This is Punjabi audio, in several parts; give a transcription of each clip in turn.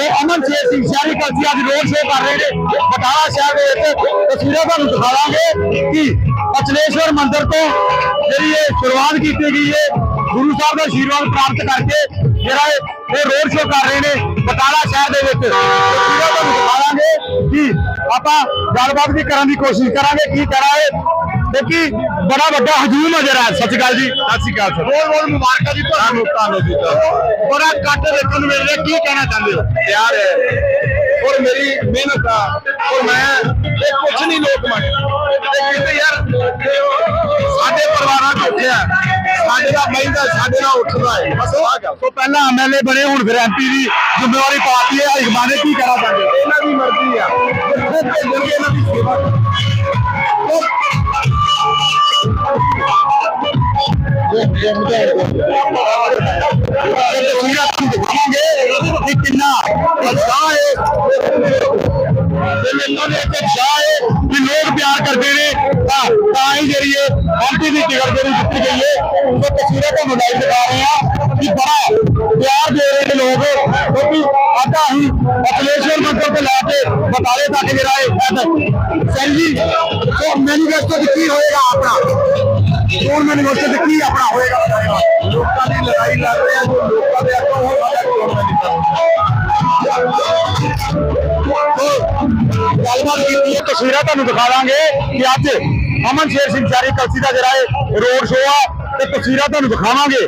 ਉਹ ਅਮਨ ਸ਼ੇਰ ਸਿੰਘ ਸ਼ਹਿਰੀ ਕਲਸੀ ਅੱਜ ਰੋਡ ਸ਼ੋਅ ਕਰ ਰਹੇ ਨੇ। ਬਟਾਲਾ ਸ਼ਹਿਰ ਦੇ ਵਿੱਚ ਤਸਵੀਰਾਂ ਤੁਹਾਨੂੰ ਦਿਖਾਵਾਂਗੇ ਕਿ ਅਚਲੇਸ਼ਵਰ ਮੰਦਿਰ ਤੋਂ ਜਿਹੜੀ ਇਹ ਸ਼ੁਰੂਆਤ ਕੀਤੀ ਗਈ ਹੈ, ਗੁਰੂ ਸਾਹਿਬ ਦਾ ਆਸ਼ੀਰਵਾਦ ਪ੍ਰਾਪਤ ਕਰਕੇ ਜਿਹੜਾ ਇਹ ਇਹ ਰੋਡ ਸ਼ੋਅ ਕਰ ਰਹੇ ਨੇ ਬਟਾਲਾ ਸ਼ਹਿਰ ਦੇ ਵਿੱਚ। ਤਸਵੀਰਾਂ ਤੁਹਾਨੂੰ ਦਿਖਾਵਾਂਗੇ ਕਿ ਆਪਾਂ ਗੱਲਬਾਤ ਵੀ ਕਰਨ ਦੀ ਕੋਸ਼ਿਸ਼ ਕਰਾਂਗੇ, ਕੀ ਕਰਾਏ ਕਿਉਂਕਿ ਬੜਾ ਵੱਡਾ ਹਜੂਮ ਨਜ਼ਰ ਆ ਸੱਚ ਗੱਲ ਜੀ। ਸਤਿ ਸ਼੍ਰੀ ਅਕਾਲ ਸਰ। ਬਹੁਤ ਬਹੁਤ ਮੁਬਾਰਕਾਂ ਜੀ ਤੁਹਾਨੂੰ। ਤੁਹਾਨੂੰ ਜੀ ਬੜਾ ਕੱਟ ਦੇਖਣ ਨੂੰ ਮਿਲ ਰਿਹਾ। ਕੀ ਕਹਿਣਾ ਚਾਹੁੰਦੇ ਹੋ? ਪਿਆਰ ਹੈ। ਔਰ ਮੇਰੀ ਮਿਹਨਤ ਆ। ਔਰ ਮੈਂ ਇਹ ਕੁਝ ਨਹੀਂ ਲੋਕ ਮੰਗ ਤੇ ਕਿਤੇ ਯਾਰ ਸਾਡੇ ਪਰਿਵਾਰਾਂ ਚ ਉੱਠਿਆ ਸਾਡੇ ਦਾ ਮਹਿੰਦਾ ਸਾਡੇ ਨਾਲ ਉੱਠਦਾ ਹੈ। ਬਸ ਆ ਗੱਲ। ਤੋਂ ਪਹਿਲਾਂ ਐਮਐਲਏ ਬਣੇ ਹੁਣ ਫਿਰ ਐਮਪੀ ਦੀ ਜ਼ਿੰਮੇਵਾਰੀ ਪਾਤੀ ਹੈ। ਹਾਈ ਕਮਾਂਡ ਨੇ ਕੀ ਚਾਹੁੰਦੇ ਹੋ? ਇਹਨਾਂ ਦੀ ਮਰਜ਼ੀ ਆ। ਜਿੱਥੇ ਭੇਜਣਗੇ ਇਹਨਾਂ ਦੀ ਸੇਵਾ ਇਹ ਤਸਵੀਰਾਂ ਤੁਹਾਨੂੰ ਦਿਖਾਵਾਂਗੇ ਕਿ ਕਿੰਨਾ ਉਤਸ਼ਾਹ ਹੈ ਤੇ ਮੈਨੂੰ ਨੇ ਇੱਕ ਉਤਸ਼ਾਹ ਹੈ ਕਿ ਲੋਕ ਪਿਆਰ ਕਰਦੇ ਨੇ ਤਾਂ ਤਾਂ ਹੀ ਜਿਹੜੀ ਹੈ ਐਮਪੀ ਦੀ ਟਿਕਟ ਜਿਹੜੀ ਦਿੱਤੀ ਗਈ ਹੈ ਉਹ ਤਸਵੀਰਾਂ ਤੁਹਾਨੂੰ ਲਾਈਵ ਦਿਖਾ ਰਹੇ ਹਾਂ ਕਿ ਬੜਾ ਪਿਆਰ ਦੇ ਰਹੇ ਨੇ ਲੋਕ ਕਿਉਂਕਿ ਅੱਧਾ ਕੀ ਆਪਣਾ ਹੋਏਗਾ ਲੋਕਾਂ ਦੀ ਲੜਾਈ ਲੜ ਰਹੇ ਆ, ਜੋ ਲੋਕਾਂ ਦੇ ਅੱਗੋਂ ਹੋ ਸਾਡਾ ਕੋਲ ਗੱਲਬਾਤ ਕੀਤੀ ਹੈ? ਤਸਵੀਰਾਂ ਤੁਹਾਨੂੰ ਦਿਖਾ ਦਾਂਗੇ ਕਿ ਅੱਜ ਅਮਨ ਸ਼ੇਰ ਸਿੰਘ ਚਾਰੀ ਕਲਸੀ ਦਾ ਜਿਹੜਾ ਇਹ ਰੋਡ ਸ਼ੋਅ ਆ, ਤੇ ਤਸਵੀਰਾਂ ਤੁਹਾਨੂੰ ਦਿਖਾਵਾਂਗੇ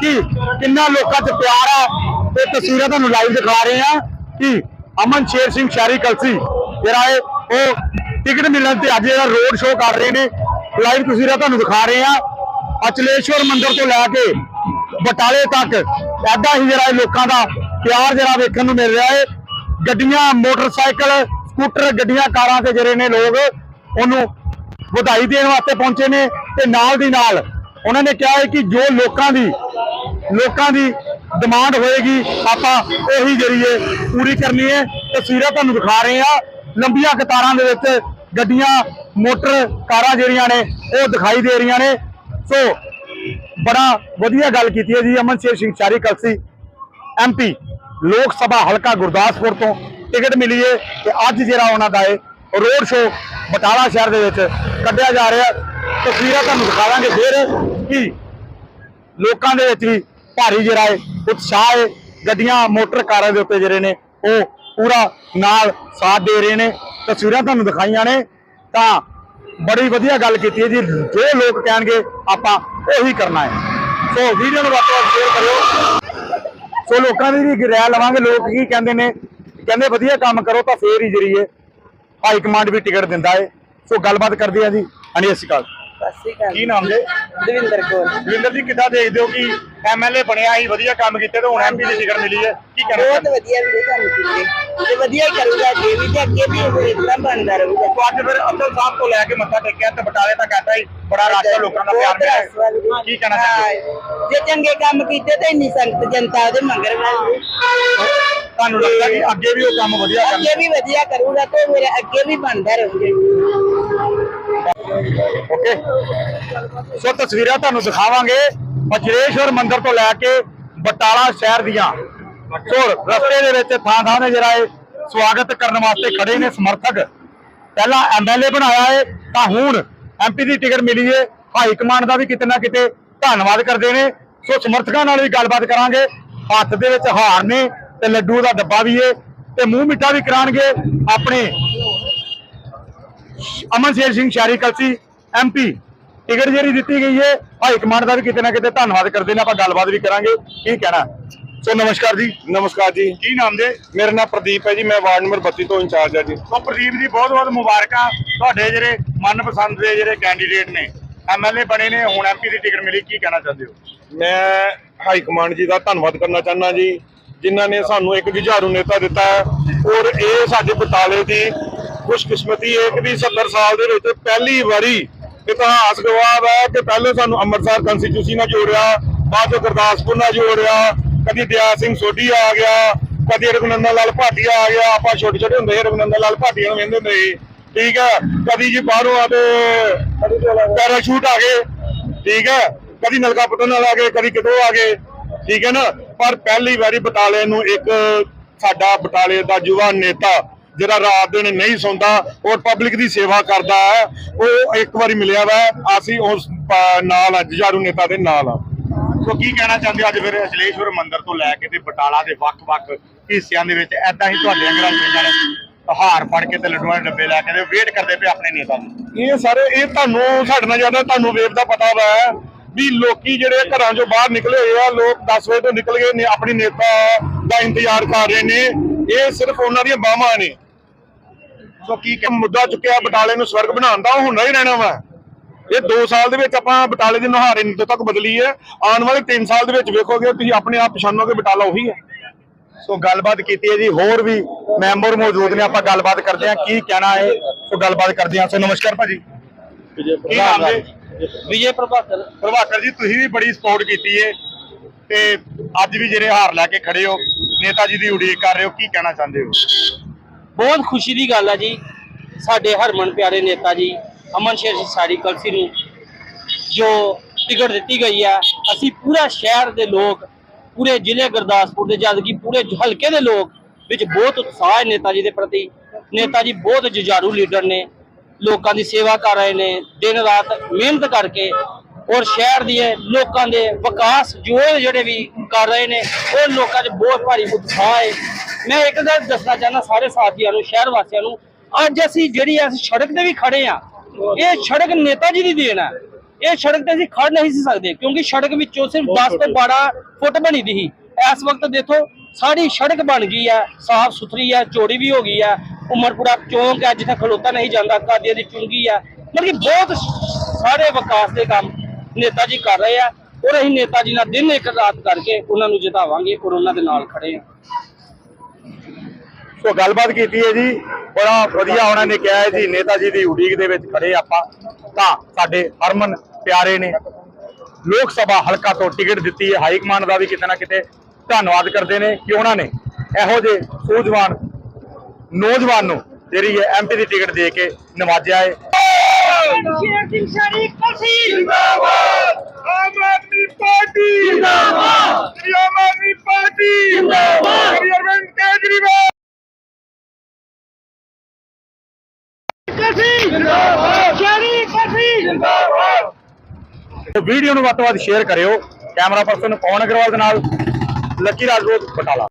ਕਿ ਕਿੰਨਾ ਲੋਕਾਂ 'ਚ ਪਿਆਰ ਆ, ਤੇ ਤਸਵੀਰਾਂ ਤੁਹਾਨੂੰ ਲਾਈਵ ਦਿਖਾ ਰਹੇ ਆ ਕਿ ਅਮਨ ਸ਼ੇਰ ਸਿੰਘ ਚਾਰੀ ਕਲਸੀ ਜਿਹੜਾ ਹੈ ਉਹ ਟਿਕਟ ਮਿਲਣ ਤੇ ਅੱਜ ਜਿਹੜਾ ਰੋਡ ਸ਼ੋਅ ਕਰ ਰਹੇ ਨੇ ਲਾਈਵ ਤਸਵੀਰਾਂ ਤੁਹਾਨੂੰ ਦਿਖਾ ਰਹੇ ਆ ਅਚਲੇਸ਼ਵਰ ਮੰਦਿਰ ਤੋਂ ਲੈ ਕੇ ਬਟਾਲੇ ਤੱਕ ਐਡਾ ਹੀ ਜਿਹੜਾ ਇਹ ਲੋਕਾਂ ਦਾ ਪਿਆਰ ਜਿਹੜਾ ਵੇਖਣ ਨੂੰ ਮਿਲ ਰਿਹਾ ਹੈ। ਗੱਡੀਆਂ, ਮੋਟਰਸਾਈਕਲ, ਸਕੂਟਰ, ਗੱਡੀਆਂ, ਕਾਰਾਂ ਤੇ ਜਿਹੜੇ ਨੇ ਲੋਕ ਉਹਨੂੰ ਵਧਾਈ ਦੇਣ ਵਾਸਤੇ ਪਹੁੰਚੇ ਨੇ ਤੇ ਨਾਲ ਦੀ ਨਾਲ ਉਹਨਾਂ ਨੇ ਕਿਹਾ ਹੈ ਕਿ ਜੋ ਲੋਕਾਂ ਦੀ ਲੋਕਾਂ ਦੀ ਡਿਮਾਂਡ ਹੋਏਗੀ, ਆਪਾਂ ਉਹੀ ਜਿਹੜੀ ਹੈ ਪੂਰੀ ਕਰਨੀ ਹੈ। ਤਸਵੀਰਾਂ ਤੁਹਾਨੂੰ ਦਿਖਾ ਰਹੇ ਆ ਲੰਬੀਆਂ ਕਤਾਰਾਂ ਦੇ ਵਿੱਚ ਗੱਡੀਆਂ, ਮੋਟਰ, ਕਾਰਾਂ ਜਿਹੜੀਆਂ ਨੇ, ਉਹ ਦਿਖਾਈ ਦੇ ਰਹੀਆਂ ਨੇ। ਸੋ, ਬੜਾ ਵਧੀਆ ਗੱਲ ਕੀਤੀ ਹੈ ਜੀ ਅਮਨ ਸ਼ੇਰ ਸਿੰਘ ਚਾਰੀ ਕਲਸੀ ਐਮਪੀ ਲੋਕ ਸਭਾ ਹਲਕਾ ਗੁਰਦਾਸਪੁਰ ਤੋਂ ਟਿਕਟ ਮਿਲੀ ਹੈ ਤੇ ਅੱਜ ਜਿਹੜਾ ਉਹਨਾਂ ਦਾ ਹੈ ਰੋਡ ਸ਼ੋਅ ਬਟਾਲਾ ਸ਼ਹਿਰ ਦੇ ਵਿੱਚ ਕੱਢਿਆ ਜਾ ਰਿਹਾ। ਤਸਵੀਰਾਂ ਤੁਹਾਨੂੰ ਦਿਖਾਵਾਂਗੇ ਫਿਰ ਕਿ ਲੋਕਾਂ ਦੇ ਵਿੱਚ ਵੀ ਭਾਰੀ ਜਿਹੜਾ ਹੈ ਉਤਸ਼ਾਹ ਹੈ। ਗੱਡੀਆਂ, ਮੋਟਰ, ਕਾਰਾਂ ਦੇ ਉੱਤੇ ਜਿਹੜੇ ਨੇ, ਉਹ ਪੂਰਾ ਨਾਲ ਸਾਥ ਦੇ ਰਹੇ ਨੇ। ਤਸਵੀਰਾਂ ਤੁਹਾਨੂੰ ਦਿਖਾਈਆਂ ਨੇ ਤਾਂ ਬੜੀ ਵਧੀਆ ਗੱਲ ਕੀਤੀ ਹੈ ਜੀ। ਜੋ ਲੋਕ ਕਹਿਣਗੇ ਆਪਾਂ ਉਹੀ ਕਰਨਾ ਹੈ। ਸੋ ਵੀਡੀਓ ਨੂੰ ਵੱਧ ਤੋਂ ਵੱਧ ਸ਼ੇਅਰ ਕਰਿਓ। ਸੋ ਲੋਕਾਂ ਦੀ ਵੀ ਰਾਇ ਲਵਾਂਗੇ। ਲੋਕ ਕੀ ਕਹਿੰਦੇ ਨੇ ਕਹਿੰਦੇ ਵਧੀਆ ਕੰਮ ਕਰੋ ਤਾਂ ਫੇਰ ਹੀ ਹੈ ਹਾਈ ਕਮਾਂਡ ਵੀ ਟਿਕਟ ਦਿੰਦਾ ਹੈ। ਸੋ ਗੱਲਬਾਤ ਕਰਦੇ ਆ ਜੀ। ਹਾਂਜੀ ਸਤਿ ਸ਼੍ਰੀ ਅਕਾਲ। ਕੀ ਨਾਮ ਜੀ? ਦਵਿੰਦਰ ਕੌਰ। ਵਿੰਦਰ ਜੀ ਕਿੱਦਾਂ ਦੇਖਦੇ ਹੋ ਕਿ ਐਮਐਲਏ ਬਣਿਆ ਸੀ ਵਧੀਆ ਕੰਮ ਕੀਤੇ ਤੇ ਹੁਣ ਐਮਪੀ ਦੀ ਟਿਕਟ ਮਿਲੀ ਹੈ? ਕੀ ਕਹਿਣਾ ਬਹੁਤ ਚਾਹੁੰਦੇ ਵਧੀਆ ਵੀਰੇ ਕੰਮ ਕੀਤੇ ਤੇ ਵਧੀਆ ਹੀ ਕਰੂਗਾ ਅੱਗੇ ਵੀ ਤੇ ਅੱਗੇ ਵੀ ਇਤਨਾ ਬਣਦਾ ਰਹੂਗਾ? ਅੱਜ ਫਿਰ ਅਫਸਰ ਸਾਹਿਬ ਤੋਂ ਲੈ ਕੇ ਮੱਥਾ ਟੇਕਿਆ ਤੇ ਬਟਾਲੇ ਤੱਕ ਆਇਆ ਹੀ ਬੜਾ ਰਾਸ਼ਟਰ ਲੋਕਾਂ ਦਾ ਪਿਆਰ ਬਹੁਤ ਕੀ ਕਹਿਣਾ ਚਾਹੁੰਦੇ? ਹਾਂ, ਜੇ ਚੰਗੇ ਕੰਮ ਕੀਤੇ ਤੇ ਇੰਨੀ ਸੰਗਤ ਜਨਤਾ ਉਹਦੇ ਮੰਗਰ ਵਾਲੀ ਤੁਹਾਨੂੰ ਲੱਗਦਾ ਕਿ ਅੱਗੇ ਵੀ ਉਹ ਕੰਮ ਵਧੀਆ ਕਰਨਗੇ? ਅੱਗੇ ਵੀ ਵਧੀਆ ਕਰੂਗਾ ਤੇ ਮੇਰੇ ਅੱਗੇ ਵੀ ਬਣਦਾ ਰਹੂਗਾ। ਓਕੇ। ਸੋ ਤਸਵੀਰਾਂ ਤੁਹਾਨੂੰ ਦਿਖਾਵਾਂਗੇ। ਬਜਰੇਸ਼ਵਰ ਮੰਦਿਰ ਤੋਂ ਲੈ ਕੇ ਬਟਾਲਾ ਸ਼ਹਿਰ ਦੀਆਂ। ਸੋ ਰਸਤੇ ਦੇ ਵਿੱਚ ਥਾਂ ਥਾਂ ਤੇ ਜਿਹੜਾ ਇਹ ਸਵਾਗਤ ਕਰਨ ਵਾਸਤੇ ਖੜੇ ਨੇ ਸਮਰਥਕ। ਪਹਿਲਾਂ ਐਮਐਲਏ ਬਣਾਇਆ ਹੈ ਤਾਂ ਹੁਣ ਐਮਪੀ ਦੀ ਟਿਕਟ ਮਿਲੀ ਹੈ ਹਾਈ ਕਮਾਂਡ ਦਾ ਵੀ ਕਿਤੇ ਨਾ ਕਿਤੇ ਧੰਨਵਾਦ ਕਰਦੇ ਨੇ। ਸੋ ਸਮਰਥਕਾਂ ਨਾਲ ਵੀ ਗੱਲਬਾਤ ਕਰਾਂਗੇ। ਹੱਥ ਦੇ ਵਿੱਚ ਹਾਰ ਨੇ ਤੇ ਲੱਡੂ ਦਾ ਡੱਬਾ ਵੀ ਏ ਤੇ ਮੂੰਹ ਮਿੱਠਾ ਵੀ ਕਰਾਣਗੇ ਆਪਣੇ ਅਮਨ ਸ਼ੇਰ ਸਿੰਘ ਸ਼ਾਰੀ ਕਲਸੀ ਐਮਪੀ ਟਿਕਟ ਜਿਹੜੀ ਦਿੱਤੀ ਗਈ ਹੈ ਹਾਈ ਕਮਾਂਡ ਦਾ ਵੀ ਕਿਤੇ ਨਾ ਕਿਤੇ ਧੰਨਵਾਦ ਕਰਦੇ ਨੇ। ਆਪਾਂ ਗੱਲਬਾਤ ਵੀ ਕਰਾਂਗੇ। ਕੀ ਕਹਿਣਾ? ਸੋ ਨਮਸਕਾਰ ਜੀ। ਨਮਸਕਾਰ ਜੀ। ਕੀ ਨਾਮ ਦੇ ਮੇਰਾ ਨਾਮ ਪ੍ਰਦੀਪ ਹੈ ਜੀ ਮੈਂ ਵਾਰਡ ਨੰਬਰ 32 ਤੋਂ ਇੰਚਾਰਜ ਹਾਂ ਜੀ। ਸੋ ਪ੍ਰਦੀਪ ਜੀ ਬਹੁਤ ਬਹੁਤ ਮੁਬਾਰਕਾਂ। ਤੁਹਾਡੇ ਜਿਹੜੇ ਮਨਪਸੰਦ ਦੇ ਜਿਹੜੇ ਕੈਂਡੀਡੇਟ ਨੇ ਐਮਐਲਏ ਬਣੇ ਨੇ ਹੁਣ ਐਮਪੀ ਦੀ ਟਿਕਟ ਮਿਲੀ ਕੀ ਕਹਿਣਾ ਚਾਹੁੰਦੇ ਹੋ? ਮੈਂ ਹਾਈ ਕਮਾਂਡ ਜੀ ਦਾ ਧੰਨਵਾਦ ਕਰਨਾ ਚਾਹੁੰਦਾ ਜੀ ਜਿਨ੍ਹਾਂ ਨੇ ਸਾਨੂੰ ਇੱਕ ਜੁਝਾਰੂ ਨੇਤਾ ਦਿੱਤਾ ਹੈ। ਔਰ ਇਹ ਸਾਡੇ ਬਟਾਲੇ ਦੀ ਖੁਸ਼ਕਿਸਮਤੀ ਹੈ ਕਿ ਵੀ 70 ਸਾਲ ਦੇ ਵਿੱਚ ਪਹਿਲੀ ਵਾਰੀ ਇਤਿਹਾਸ ਗਵਾਹ ਹੈ ਕਿ ਪਹਿਲੇ ਸਾਨੂੰ ਅੰਮ੍ਰਿਤਸਰ ਕੰਸਟੀਚੂਸੀ ਨਾਲ ਜੋੜਿਆ ਬਾਅਦ ਚੋਂ ਗੁਰਦਾਸਪੁਰ ਨਾਲ ਜੋੜਿਆ ਕਦੀ ਦਿਆ ਸਿੰਘ ਸੋਢੀ ਆ ਗਿਆ, ਕਦੀ ਰਘੁਨੰਦਨ ਲਾਲ ਭਾਟੀਆ ਆ ਗਿਆ, ਆਪਾਂ ਛੋਟੇ ਛੋਟੇ ਹੁੰਦੇ ਸੀ, ਰਘੁਨੰਦਨ ਲਾਲ ਭਾਟੀਆ ਨੂੰ ਕਹਿੰਦੇ ਹੁੰਦੇ ਸੀ, ਠੀਕ ਹੈ? ਕਦੀ ਜੀ ਬਾਹਰੋਂ ਆ ਤੇ ਪੈਰਾਸ਼ੂਟ ਆ ਗਏ, ਠੀਕ ਹੈ? ਕਦੀ ਨਲਕਾ ਪੱਟਣ ਨਾਲ ਆ ਗਏ ਕਦੀ ਕਿਤੋਂ ਆ ਗਏ, ਠੀਕ ਹੈ ਨਾ? ਪਰ ਪਹਿਲੀ ਵਾਰੀ ਬਟਾਲੇ ਨੂੰ ਇੱਕ ਸਾਡਾ ਬਟਾਲੇ ਦਾ ਯੁਵਾ ਨੇਤਾ ਜਿਹੜਾ ਰਾਤ ਦਿਨ ਨਹੀਂ ਸੌਂਦਾ, ਔਰ ਪਬਲਿਕ ਦੀ ਸੇਵਾ ਕਰਦਾ ਹੈ, ਉਹ ਇੱਕ ਵਾਰੀ ਮਿਲਿਆ ਵਾ, ਅਸੀਂ ਉਸ ਨਾਲ ਆ, ਜੁਝਾਰੂ ਨੇਤਾ ਦੇ ਨਾਲ ਆ। ਸੋ ਕੀ ਕਹਿਣਾ ਚਾਹੁੰਦੇ ਹੋ ਅੱਜ ਫਿਰ ਅਜਲੇਸ਼ਵਰ ਮੰਦਿਰ ਤੋਂ ਲੈ ਕੇ ਤੇ ਬਟਾਲਾ ਦੇ ਵੱਖ-ਵੱਖ ਹਿੱਸਿਆਂ ਦੇ ਵਿੱਚ? ਐਦਾਂ ਹੀ ਤੁਹਾਡੇ ਅੰਗਰਾਂ ਜਿਹੜੀਆਂ ਨੇ? ਹਾਰ ਫੜ ਕੇ ਤੇ ਲੱਡੂਆਂ ਦੇ ਡੱਬੇ ਲੈ ਕੇ ਤੇ ਵੇਟ ਕਰਦੇ ਪਏ ਆਪਣੇ ਨੇਤਾ ਨੂੰ ਇਹ ਸਾਰੇ ਇਹ ਤੁਹਾਨੂੰ ਸਾਡੇ ਨਾਲ ਜ਼ਿਆਦਾ ਤੁਹਾਨੂੰ ਵੇਬ ਦਾ ਪਤਾ ਵਾ ਵੀ ਲੋਕੀ ਜਿਹੜੇ ਘਰਾਂ ਚੋਂ ਬਾਹਰ ਨਿਕਲੇ ਹੋਏ ਆ ਲੋਕ 10 ਵਜੇ ਤੋਂ ਨਿਕਲ ਗਏ ਨੇ ਆਪਣੀ ਨੇਤਾ ਦਾ ਇੰਤਜ਼ਾਰ ਕਰ ਰਹੇ ਨੇ। ਇਹ ਸਿਰਫ ਉਹਨਾਂ ਦੀਆਂ ਬਾਹਾਂ ਨੇ। ਸੋ ਕੀ ਕਿ ਮੁੱਦਾ ਚੁੱਕਿਆ ਬਟਾਲੇ ਨੂੰ ਸਵਰਗ ਬਣਾਉਣ ਦਾ ਉਹ ਹੁੰਦਾ ਹੀ ਰਹਿਣਾ ਵਾ। ਇਹ 2 ਸਾਲ ਦੇ ਵਿੱਚ ਆਪਾਂ ਬਟਾਲੇ ਦੀ ਨੁਹਾਰੇ ਨਿੱਤ ਤੱਕ ਬਦਲੀ ਹੈ। ਆਉਣ ਵਾਲੇ 3 ਸਾਲ ਦੇ ਵਿੱਚ ਵੇਖੋਗੇ ਤੁਸੀਂ ਆਪਣੇ ਆਪ ਪਛਾਣੋਗੇ ਬਟਾਲਾ ਉਹੀ ਹੈ। ਸੋ ਗੱਲਬਾਤ ਕੀਤੀ ਹੈ ਜੀ ਹੋਰ ਵੀ ਮੈਂਬਰ ਮੌਜੂਦ ਨੇ ਆਪਾਂ ਗੱਲਬਾਤ ਕਰਦੇ ਹਾਂ ਕੀ ਕਹਿਣਾ ਹੈ ਸੋ ਗੱਲਬਾਤ ਕਰਦੇ ਹਾਂ। ਸੋ ਨਮਸਕਾਰ ਭਾਜੀ। ਕੀ ਨਾਮ ਹੈ ਵਿਜੇ ਪ੍ਰਭਾਕਰ। ਪ੍ਰਭਾਕਰ ਜੀ ਤੁਸੀਂ ਵੀ ਬੜੀ ਸਪੋਰਟ ਕੀਤੀ ਹੈ ਤੇ ਅੱਜ ਵੀ ਜਿਹੜੇ ਹਾਰ ਲੈ ਕੇ ਖੜੇ ਹੋ ਨੇਤਾ ਜੀ ਦੀ ਉਡੀਕ ਕਰ ਰਹੇ ਹੋ ਕੀ ਕਹਿਣਾ ਚਾਹੁੰਦੇ ਹੋ? ਬਹੁਤ ਖੁਸ਼ੀ ਦੀ ਗੱਲ ਹੈ ਜੀ ਸਾਡੇ ਹਰਮਨ ਪਿਆਰੇ ਨੇਤਾ ਜੀ ਅਮਨ ਸ਼ੇਰ ਸਾਰੀ ਕਲਸੀ ਨੂੰ, ਜੋ ਟਿਕਟ ਦਿੱਤੀ ਗਈ ਹੈ, ਅਸੀਂ ਪੂਰਾ ਸ਼ਹਿਰ ਦੇ ਲੋਕ, ਪੂਰੇ ਜ਼ਿਲ੍ਹੇ ਗੁਰਦਾਸਪੁਰ ਦੇ ਜਦ ਕਿ ਪੂਰੇ ਹਲਕੇ ਦੇ ਲੋਕ ਵਿੱਚ ਬਹੁਤ ਉਤਸ਼ਾਹ ਹੈ ਨੇਤਾ ਜੀ ਦੇ ਪ੍ਰਤੀ। ਨੇਤਾ ਜੀ ਬਹੁਤ ਜੁਝਾਰੂ ਲੀਡਰ ਨੇ, ਲੋਕਾਂ ਦੀ ਸੇਵਾ ਕਰ ਰਹੇ ਨੇ, ਦਿਨ ਰਾਤ ਮਿਹਨਤ ਕਰਕੇ ਔਰ ਸ਼ਹਿਰ ਦੀ ਲੋਕਾਂ ਦੇ ਵਿਕਾਸ ਜੋ ਜਿਹੜੇ ਵੀ ਕਰ ਰਹੇ ਨੇ, ਉਹ ਲੋਕਾਂ 'ਚ ਬਹੁਤ ਭਾਰੀ ਉਤਸ਼ਾਹ ਹੈ। ਮੈਂ ਇੱਕ ਗੱਲ ਦੱਸਣਾ ਚਾਹੁੰਦਾ ਸਾਰੇ ਸਾਥੀਆਂ ਨੂੰ, ਸ਼ਹਿਰ ਵਾਸੀਆਂ ਨੂੰ, ਅੱਜ ਅਸੀਂ ਜਿਹੜੀ ਇਸ ਸੜਕ ਤੇ ਵੀ ਖੜੇ ਆ ਇਹ ਸੜਕ ਨੇਤਾ ਜੀ ਦੀ ਦੇਣ ਹੈ। ਇਹ ਸੜਕ ਤੇ ਅਸੀਂ ਖੜ ਨਹੀਂ ਸੀ ਸਕਦੇ ਕਿਉਂਕਿ ਸੜਕ ਵਿੱਚੋਂ ਸਿਰਫ 10 ਤੋਂ 12 ਫੁੱਟ ਬਣੀ ਦੀ ਸੀ। ਇਸ ਵਕਤ ਦੇਖੋ ਸਾਰੀ ਸੜਕ ਬਣ ਗਈ ਹੈ ਸਾਫ਼ ਸੁਥਰੀ ਹੈ ਚੌੜੀ ਵੀ ਹੋ ਗਈ ਹੈ। ਉਮਰਪੁਰਾ ਚੌਂਕ ਹੈ ਜਿੱਥੇ ਖਲੋਤਾ ਨਹੀਂ ਜਾਂਦਾ ਕਾਦੀਆਂ ਦੀ ਚੁੰਗੀ ਹੈ। ਮਤਲਬ ਕਿ ਬਹੁਤ ਸਾਰੇ ਵਿਕਾਸ ਦੇ ਕੰਮ ਨੇਤਾ ਜੀ ਕਰ ਰਹੇ ਆ। ਔਰ ਅਸੀਂ ਨੇਤਾ ਜੀ ਨਾਲ ਦਿਨ ਇੱਕ ਰਾਤ ਕਰਕੇ ਉਹਨਾਂ ਨੂੰ ਜਿਤਾਵਾਂਗੇ ਔਰ ਉਹਨਾਂ ਦੇ ਨਾਲ ਖੜੇ ਆ। ਸੋ ਗੱਲਬਾਤ ਕੀਤੀ ਹੈ ਜੀ। ਬੜਾ ਵਧੀਆ ਉਹਨਾਂ ਨੇ ਕਿਹਾ ਜੀ ਨੇਤਾ ਜੀ ਦੀ ਉਡੀਕ ਦੇ ਵਿੱਚ ਖੜੇ ਆਪਾਂ। ਤਾਂ ਸਾਡੇ ਹਰਮਨ ਪਿਆਰੇ ਨੇ ਲੋਕ ਸਭਾ ਹਲਕਾ ਤੋਂ ਟਿਕਟ ਦਿੱਤੀ ਹੈ। ਹਾਈ ਕਮਾਂਡ ਦਾ ਵੀ ਕਿਤੇ ਨਾ ਕਿਤੇ ਧੰਨਵਾਦ ਕਰਦੇ ਨੇ ਕਿ ਉਹਨਾਂ ਨੇ ਇਹੋ ਜਿਹੇ ਸੂਝਵਾਨ ਨੌਜਵਾਨ ਨੂੰ ਜਿਹੜੀ ਹੈ ਐਮਪੀ ਦੀ ਟਿਕਟ ਦੇ ਕੇ ਨਵਾਜਿਆ ਹੈ। ਆਮ ਆਦਮੀ ਪਾਰਟੀ! ਜਿੰਦਾਬਾਦ! ਆਮ ਆਦਮੀ ਪਾਰਟੀ! ਜਿੰਦਾਬਾਦ! ਤੇ ਵੀਡੀਓ ਨੂੰ ਵੱਧ ਤੋਂ ਵੱਧ ਸ਼ੇਅਰ ਕਰਿਓ। ਕੈਮਰਾ ਪਰਸਨ ਪਵਨ ਅਗਰਵਾਲ ਦੇ ਨਾਲ? ਲੱਕੀ ਰਾਜਪੂਤ, ਬਟਾਲਾ।